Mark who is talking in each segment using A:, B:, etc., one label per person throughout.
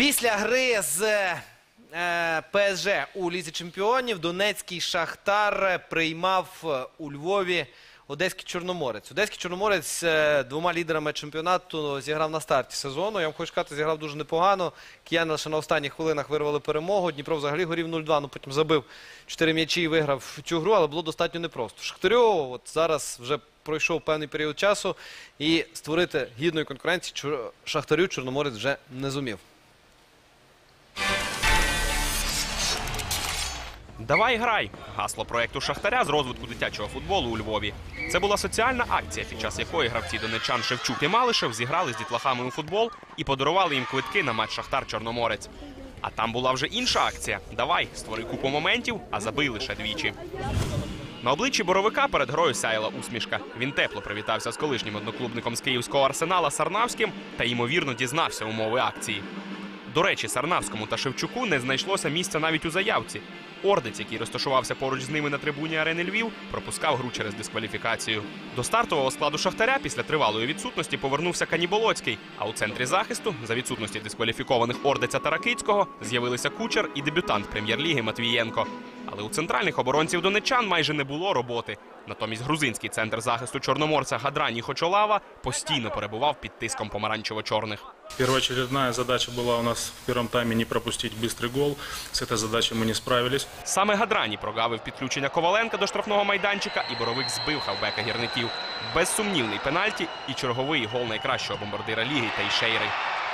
A: Після гри з е, ПСЖ у Лізі Чемпіонів Донецький Шахтар приймав е, у Львові Одеський Чорноморець. Одеський Чорноморець е, двома лідерами чемпіонату зіграв на старті сезону. Я вам хочу сказати, зіграв дуже непогано. Кияни лише на останніх хвилинах вирвали перемогу. Дніпро взагалі горів 0-2, ну потім забив 4 м'ячі і виграв цю гру, але було достатньо непросто. Шахтарю от зараз вже пройшов певний період часу і створити гідної конкуренції Шахтарю Чорноморець вже не зумів.
B: Давай грай! Гасло проекту Шахтаря з розвитку дитячого футболу у Львові. Це була соціальна акція, під час якої гравці донечан Шевчук і Малишев зіграли з дітлахами у футбол і подарували їм квитки на матч Шахтар Чорноморець. А там була вже інша акція. Давай, створи купу моментів, а забий лише двічі. На обличчі боровика перед грою сяяла усмішка. Він тепло привітався з колишнім одноклубником з київського арсенала Сарнавським та ймовірно дізнався умови акції. До речі, Сарнавському та Шевчуку не знайшлося місця навіть у заявці. Ордець, який розташувався поруч з ними на трибуні арени Львів, пропускав гру через дискваліфікацію. До стартового складу Шахтаря після тривалої відсутності повернувся Каніболоцький. А у центрі захисту, за відсутності дискваліфікованих Ордеця та Ракицького, з'явилися кучер і дебютант прем'єр-ліги Матвієнко. Але у центральних оборонців донечан майже не було роботи. Натомість грузинський центр захисту чорноморця Гадрані Хочолава постійно перебував під тиском помаранчево-чорних.
C: Первоочередная задача была у нас в первом тайме не пропустить быстрый гол. С этой задачей мы не справились.
B: Саме Гадрані прогавив підключення Коваленка до штрафного майданчика, і боровик збив хавбека гірників. Безсумнівний пенальті і черговий гол найкращого бомбардира ліги Тейшейри.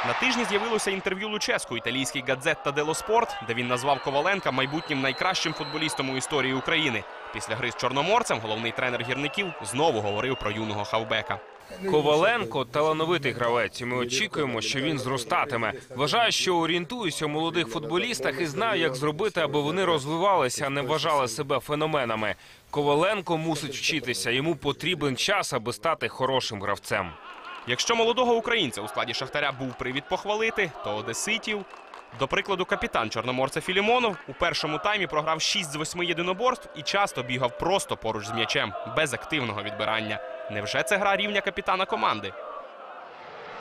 B: На тижні з'явилося інтерв'ю Луческу італійський Гадзетта Дело Спорт, де він назвав Коваленка майбутнім найкращим футболістом у історії України. Після гри з чорноморцем головний тренер гірників знову говорив про юного хавбека.
D: Коваленко талановитий гравець. і Ми очікуємо, що він зростатиме. Вважаю, що орієнтуюся у молодих футболістах і знаю, як зробити, аби вони розвивалися, а не вважали себе феноменами. Коваленко мусить вчитися. Йому потрібен час, аби стати хорошим гравцем.
B: Якщо молодого українця у складі Шахтаря був привід похвалити, то одеситів. До прикладу, капітан Чорноморця Філімонов у першому таймі програв 6 з 8 єдиноборств і часто бігав просто поруч з м'ячем, без активного відбирання. Невже це гра рівня капітана команди?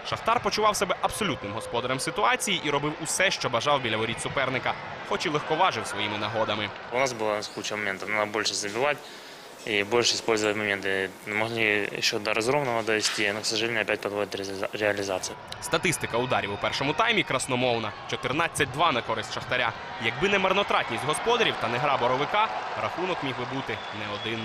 B: Шахтар почував себе абсолютним господарем ситуації і робив усе, що бажав біля воріт суперника, хоч і легковажив своїми нагодами.
E: У нас была куча моментов, надо больше забивать и больше использовать моменты. Могли еще до разровного довести, но, к сожалению, опять подводит реализа- реализация.
B: Статистика ударів у першому таймі красномовна. 14-2 на користь Шахтаря. Якби не марнотратність господарів та не гра боровика, рахунок міг би бути не 1-0.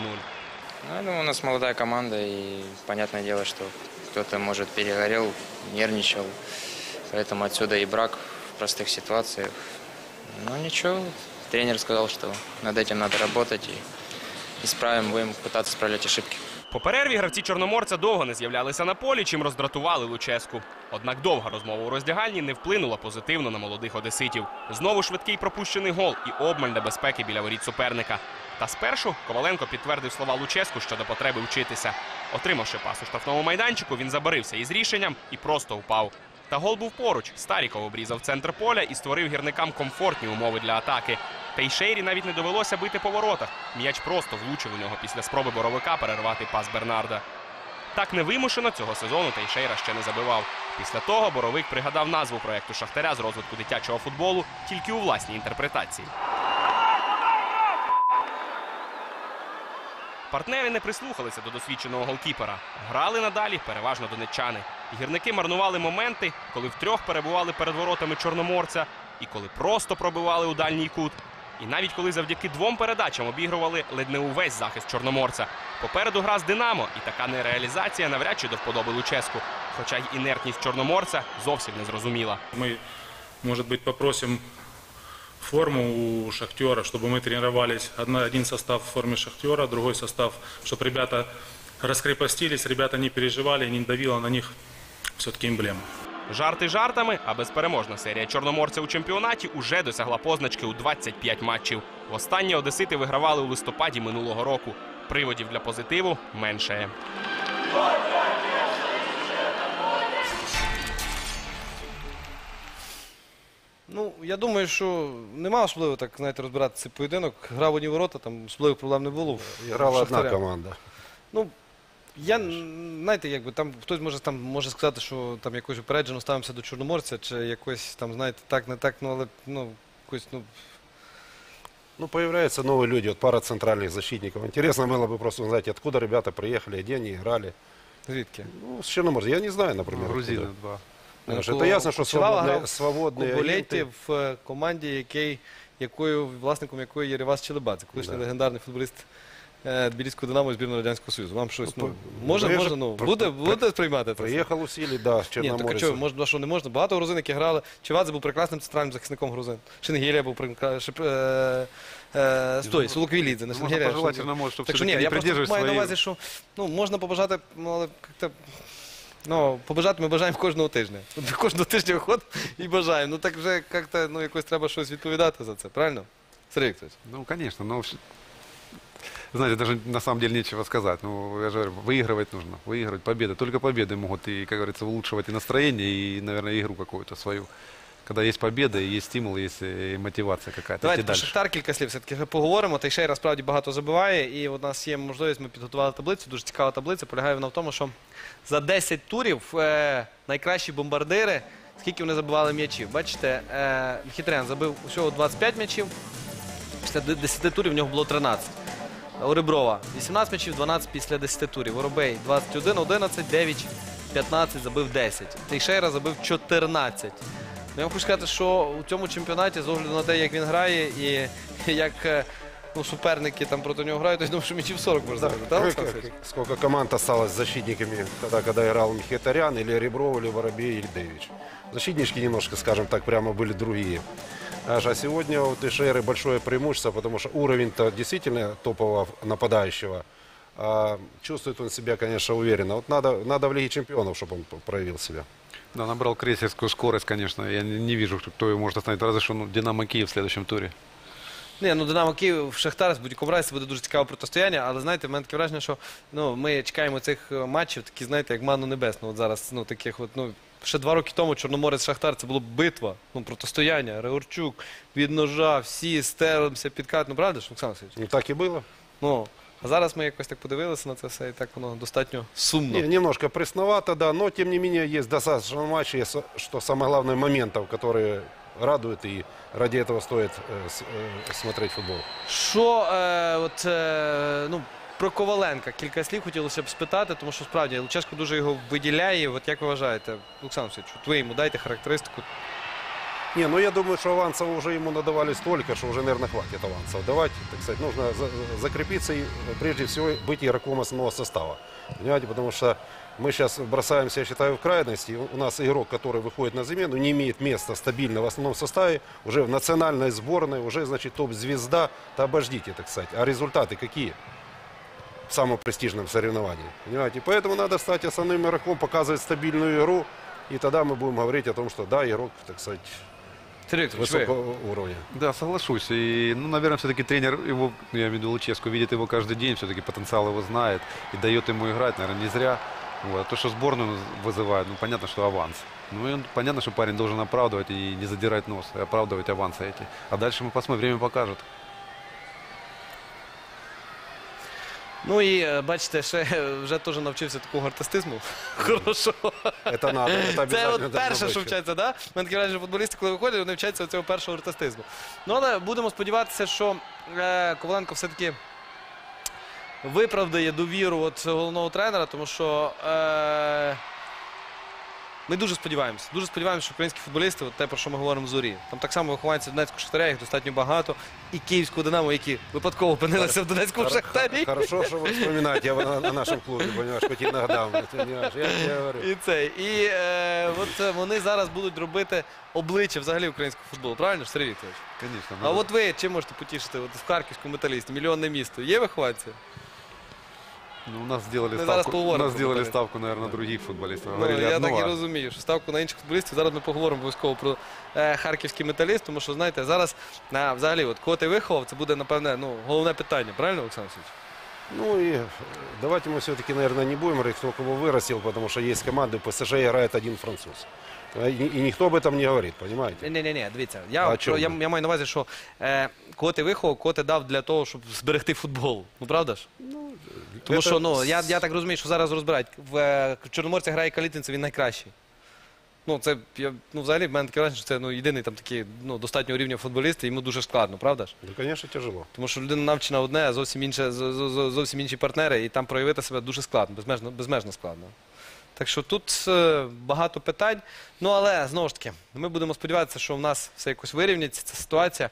F: Ну, я думаю, у нас молодая команда, и понятное дело, что кто-то, может, перегорел, нервничал. Поэтому отсюда и брак в простых ситуациях. Но ничего, тренер сказал, что над этим надо работать, и исправим, будем пытаться исправлять ошибки.
B: По перерві гравці Чорноморця довго не з'являлися на полі, чим роздратували Луческу. Однак довга розмова у роздягальні не вплинула позитивно на молодих одеситів. Знову швидкий пропущений гол і обмаль небезпеки біля воріт суперника. Та спершу Коваленко підтвердив слова Луческу щодо потреби вчитися. Отримавши пас у штрафному майданчику, він забарився із рішенням і просто впав. Та гол був поруч. Старіков обрізав центр поля і створив гірникам комфортні умови для атаки. Та й Шейрі навіть не довелося бити по воротах. М'яч просто влучив у нього після спроби боровика перервати пас Бернарда. Так невимушено цього сезону Тейшейра ще не забивав. Після того боровик пригадав назву проекту Шахтаря з розвитку дитячого футболу тільки у власній інтерпретації. Партнери не прислухалися до досвідченого голкіпера. Грали надалі переважно донеччани. Гірники марнували моменти, коли втрьох перебували перед воротами чорноморця, і коли просто пробивали у дальній кут. І навіть коли завдяки двом передачам обігрували ледь не увесь захист чорноморця. Попереду гра з Динамо, і така нереалізація навряд чи до вподоби Луческу. Хоча й інертність чорноморця зовсім не зрозуміла.
C: Мы, может быть, попросим форму у «Шахтера», чтобы мы тренировались. Одна, один состав в форме «Шахтера», другой состав, чтобы ребята раскрепостились, ребята не переживали, не давила на них все-таки эмблема.
B: Жарти жартами, а безпереможна серія чорноморця у чемпіонаті уже досягла позначки у 25 матчів. Востаннє одесити вигравали у листопаді минулого року. Приводів для позитиву меншає.
A: Ну, я думаю, що нема особливо так, знаєте, розбирати цей поєдинок. Гра в одні ворота, там особливих проблем не було. в
G: Грала одна
A: Шахтаря.
G: команда.
A: Ну, Я н- знаєте, якби там хтось може там може сказати, що там якось упереджено ставимося до Чорноморця, чи якось там, знаєте, так, не так, ну але ну якось, ну
G: Ну, появляются новые люди, вот пара центральных защитников. Интересно было бы просто узнать, откуда ребята приехали, где они играли.
A: звідки?
G: Ну, с Черноморца. Я не знаю, например.
H: Грузины
G: откуда.
H: два.
G: Знаешь,
A: Ну,
G: это ясно, что
A: Кучерава
G: свободные,
A: грав
G: свободные
A: Куболетті
G: агенты.
A: в е, команді, який, якою, власником якої є Ревас Челебадзе, колишній
G: Да.
A: легендарний футболіст е, Тбіліського Динамо і збірної Радянського Союзу. Вам щось, ну,
G: Ну,
A: можна,
G: приїжджа-
A: можна, ну,
G: при-
A: буде,
G: при-
A: буде сприймати це?
G: Приехал усилий, да, с
A: Ні, так а
G: Черноморец.
A: чого, можна, що не можна? Багато грузин, які грали. Чевадзе був прекрасним центральним захисником грузин. Шингірія був прекрасним. Е, е, стой, Сулуквілідзе, не
H: Можно
A: Шингірія. а
H: пожелать
A: Шингірія.
H: Черноморцу, чтобы
A: Так що ні,
H: все-таки не
A: я просто
H: придерживаясь
A: маю на
H: своей...
A: увазі, що ну, можна побажати, ну, але як-то, ну, побажати ми бажаємо кожного тижня. От Кожного тижня виходимо і бажаємо. Ну так вже як-то, ну, якось треба щось відповідати за це, правильно? Сергій Вікторович.
H: Ну, конечно, но... вс- Знаете, даже на самом деле нечего сказать. Ну, я же говорю, выигрывать нужно. Выигрывать победы. Только победы могут, и, как говорится, улучшивать и настроение, и, наверное, игру какую-то свою. Когда есть победа, и есть стимул, есть э, мотивация какая-то
A: Давайте про. Шахтар кілька слів все-таки поговоримо. Тейшейра справді багато забиває, і у нас є можливість, ми підготували таблицю, дуже цікава таблиця. Полягає вона в тому, що за 10 турів е, найкращі бомбардири, скільки вони забивали м'ячів. Бачите, е, Мхітрян забив усього 25 м'ячів, після де- 10 турів в нього було 13. У Реброва 18 м'ячів, 12 після 10 турів. Воробей 21, 11, 9, 15, забив 10. Тейшейра забив 14. Ну, я вам хочу сказати, що у цьому чемпіонаті, з огляду на те, як він грає, і як е, ну, суперники там проти нього грають, то я думаю, що м'ячів 40 можна забити. так,
G: Как-
A: Олександр
G: как-
A: Сергійович?
G: сколько команд осталось с защитниками, тогда, когда играл Мхитарян, или Ребров, или Воробей, или Дэвич. Защитнички немножко, скажем так, прямо были другие. Аж, А сегодня у Тешеры большое преимущество, потому что уровень-то действительно топового нападающего. а чувствует он себя, конечно, уверенно. Вот надо, надо в Лиге чемпионов, чтобы он проявил себя.
H: Да, набрал крейсерскую скорость, конечно. Я не, не вижу, кто его может остановить. Разве что ну, Динамо Киев в следующем туре.
A: Ні, ну Динамо Київ, Шахтар, в будь-якому разі це буде дуже цікаве протистояння, але знаєте, в мене таке враження, що ну, ми чекаємо цих е, матчів, такі, знаєте, як ману небесну. От зараз, ну, таких от, ну, ще два роки тому Чорноморець Шахтар це було битва, ну, протистояння. Реорчук від ножа, всі стелимося, підкат. Ну, правда ж, Олександр Васильович?
G: Ну, так и было.
A: Ну, а зараз ми якось так подивилися на це все, і так воно достатньо сумно.
G: Не, немножко пресновато, да, но тем не менее есть достаточно матчей, с- что самое главное, моментов, которые радуют, и ради этого стоит э, с- э, смотреть футбол.
A: Що е, от, е, ну, про Коваленка кілька слів хотілося б спитати, тому що справді Луческо дуже його виділяє. От як ви вважаєте, Олександр Васильович, от ви йому дайте характеристику.
G: Не, ну я думаю, что авансов уже ему надавали столько, что уже, наверное, хватит авансов давать. Так сказать, нужно за- за- закрепиться и, прежде всего, быть игроком основного состава. Понимаете, потому что мы сейчас бросаемся, я считаю, в крайности. У нас игрок, который выходит на замену, не имеет места стабильно в основном составе, уже в национальной сборной, уже, значит, топ-звезда, то обождите, так сказать. А результаты какие? В самом престижном соревновании. Понимаете, поэтому надо стать основным игроком, показывать стабильную игру, и тогда мы будем говорить о том, что да, игрок, так сказать,
A: Ви?
G: высокого уровня.
H: Да, соглашусь. И, ну, наверное, все-таки тренер его, я имею в виду Луческу, видит его каждый день, все-таки потенциал его знает и дает ему играть, наверное, не зря. Вот. А то, что сборную вызывает, ну, понятно, что аванс. Ну, и он- понятно, что парень должен оправдывать и не задирать нос, и оправдывать авансы эти. А дальше мы посмотрим, время покажет.
A: Ну і е, бачите, ще е, вже теж навчився такого артистизму. Хорошого.
G: Это надо, это
A: Це
G: обязательно
A: от
G: должно
A: перше,
G: быть.
A: що вчаться, да? У мене таке враження, що футболісти, коли виходять, вони вчаться цього першого артистизму. Ну, але будемо сподіватися, що е, Коваленко все-таки виправдає довіру от головного тренера, тому що е, ми дуже сподіваємося. Дуже сподіваємося, що українські футболісти, от те, про що ми говоримо в зорі. Там так само вихованці Донецького Шахтаря, їх достатньо багато, і Київського Динамо, які випадково опинилися в Донецькому Шахтарі.
G: Хорошо, что вы вспоминаете о, о нашем клубе, понимаешь, хоть иногда. Понимаешь, я тебе говорю.
A: І це. І е, от вони зараз будуть робити обличчя взагалі українського футболу. Правильно ж, Сергій Вікторович?
H: Конечно.
A: А от ви чим можете потішити от в Харківському металісті? Мільйонне місто. Є вихованці?
H: Ну, у нас сделали
A: Мы зараз
H: ставку, у
A: поговорим
H: нас
A: про
H: сделали
A: футболист.
H: ставку, наверное, на других футболистов.
A: Ну,
H: Говорили
A: я
H: одно,
A: так і
H: а-
A: розумію, що ставку на інших футболістів. Зараз ми поговоримо обов'язково про е, харківський металіст, тому що, знаєте, зараз на, взагалі, от кого ти виховав, це буде, напевне, ну, головне питання. Правильно, Олександр Васильович?
G: Ну и э, давайте мы все-таки, наверное, не будем говорить, кто кого вырастил, потому что есть команды, в ПСЖ играет один француз. И, и об этом не говорит, понимаете?
A: Ні, ні, ні, дивіться. Я,
G: А чому?
A: я, я маю на увазі, що е, кого ти виховав, кого ти дав для того, щоб зберегти футбол. Ну правда ж? Тому
G: це
A: що ну, я, я так розумію, що зараз розбирають. В е, Чорноморці грає Калітинцев, він найкращий. Ну, це я, ну, взагалі, в мене таке враження, що це ну, єдиний там такий ну, достатнього рівня футболіст, і йому дуже складно, правда ж?
G: Ну, конечно, тяжело.
A: Тому що людина навчена одне, а зовсім інше, зовсім інші партнери, і там проявити себе дуже складно, безмежно, безмежно складно. Так що тут е, багато питань. Ну але знову ж таки, ми будемо сподіватися, що в нас все якось вирівняться ця ситуація.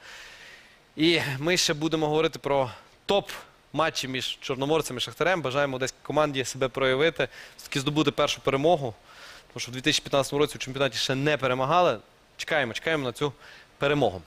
A: І ми ще будемо говорити про топ матчі між Чорноморцем і Шахтарем. Бажаємо десь команді себе проявити, все-таки здобути першу перемогу. Тому що в 2015 році у чемпіонаті ще не перемагали. Чекаємо, чекаємо на цю перемогу.